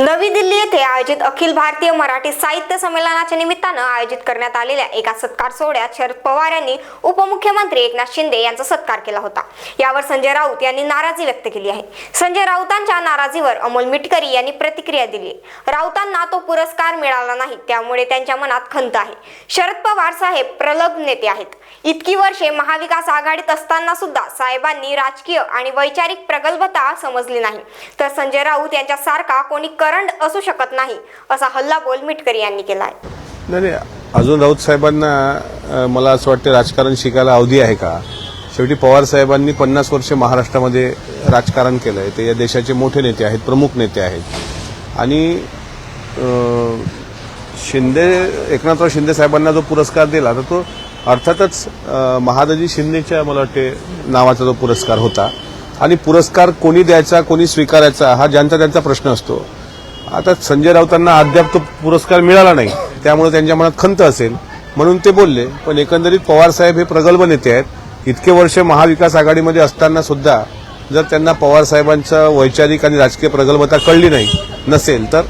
नवी दिल्ली येथे आयोजित अखिल भारतीय मराठी साहित्य संमेलनाच्या निमित्तानं आयोजित करण्यात आलेल्या एका सत्कार सोहळ्यात शरद पवार यांनी उपमुख्यमंत्री एकनाथ शिंदे यांचा सत्कार केला होता. यावर संजय राऊत यांनी नाराजी व्यक्त केली आहे. संजय राऊतांच्या नाराजीवर अमोल मिटकरी यांनी प्रतिक्रिया दिली. राऊतांना तो पुरस्कार मिळाला नाही त्यामुळे त्यांच्या मनात खंत आहे. शरद पवार साहेब प्रलग नेते आहेत. इतकी वर्षे महाविकास आघाडीत असताना सुद्धा साहेबांनी राजकीय आणि वैचारिक प्रगल्भता समजली नाही. तर संजय राऊत यांच्यासारखा कोणी करंट असू शकत नाही असा हल्लाबोल मिटकरी यांनी केला आहे नाही नाही अजून राऊत साहेबांना मला असं वाटतं राजकारण शिकायला अवधी आहे का? शेवटी पवार साहेबांनी पन्नास वर्ष महाराष्ट्रामध्ये राजकारण केलंय. ते या देशाचे मोठे नेते आहेत प्रमुख नेते आहेत. आणि शिंदे एकनाथराव शिंदे साहेबांना जो पुरस्कार दिला तर तो अर्थातच महादजी शिंदेच्या मला वाटते नावाचा जो पुरस्कार होता. आणि पुरस्कार कोणी द्यायचा कोणी स्वीकारायचा हा ज्यांचा त्यांचा प्रश्न असतो. आता संजय राऊतांना अद्याप तो पुरस्कार मिळाला नाही. त्यामुळे त्यांच्या मनात खंत असेल. म्हणून ते बोलले पण एकंदरीत पवार साहेब हे प्रगल्भ नेते आहेत. इतके वर्ष महाविकास आघाडीमध्ये असताना सुद्धा जर त्यांना पवार साहेबांचं वैचारिक आणि राजकीय प्रगल्भता कळली नाही नसेल तर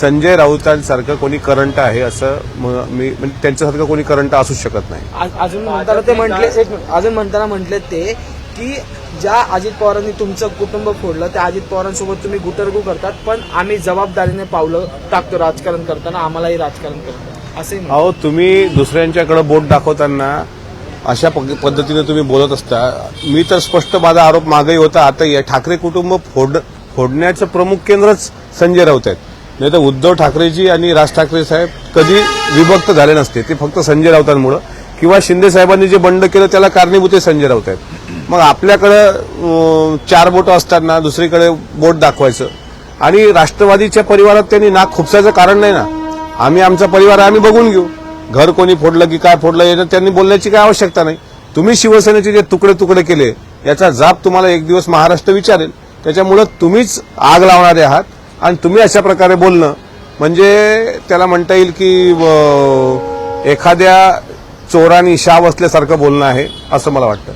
संजय राऊतांसारखं कोणी करंट आहे असं मी म्हणजे त्यांच्यासारखं कोणी करंट असूच शकत नाही. अजून म्हणताना ते म्हटले अजून म्हणताना म्हटले ते की ज्या अजित पवारांनी तुमचं कुटुंब फोडलं त्या अजित पवारांसोबत तुम्ही गुटरगू करतात पण आम्ही जबाबदारीने पावलं टाकतो राजकारण करताना आम्हालाही राजकारण करतो असे अहो तुम्ही दुसऱ्यांच्याकडे बोट दाखवताना अशा पद्धतीने तुम्ही बोलत असता. मी तर स्पष्ट माझा आरोप मागही होता. आता या ठाकरे कुटुंब फोड फोडण्याचं प्रमुख केंद्रच संजय राऊत आहेत. नाही तर उद्धव ठाकरेजी आणि राज ठाकरे साहेब कधी विभक्त झाले नसते. ते फक्त संजय राऊतांमुळे. किंवा शिंदे साहेबांनी जे बंड केलं त्याला कारणीभूत संजय राऊत आहेत. मग आपल्याकडं चार बोटं असताना दुसरीकडे बोट दाखवायचं. आणि राष्ट्रवादीच्या परिवारात त्यांनी नाक खुपसायचं कारण नाही ना? आम्ही आमचा परिवार आम्ही बघून घेऊ. घर कोणी फोडलं की काय फोडलं याच्यात त्यांनी बोलण्याची काय आवश्यकता नाही. तुम्ही शिवसेनेचे जे तुकडे तुकडे केले याचा जाब तुम्हाला एक दिवस महाराष्ट्र विचारेल. त्याच्यामुळं तुम्हीच आग लावणारे आहात आणि तुम्ही अशा प्रकारे बोलणं. म्हणजे त्याला म्हणता येईल की एखाद्या चोरानी शाव असल्यासारखं बोलणं आहे असं मला वाटतं.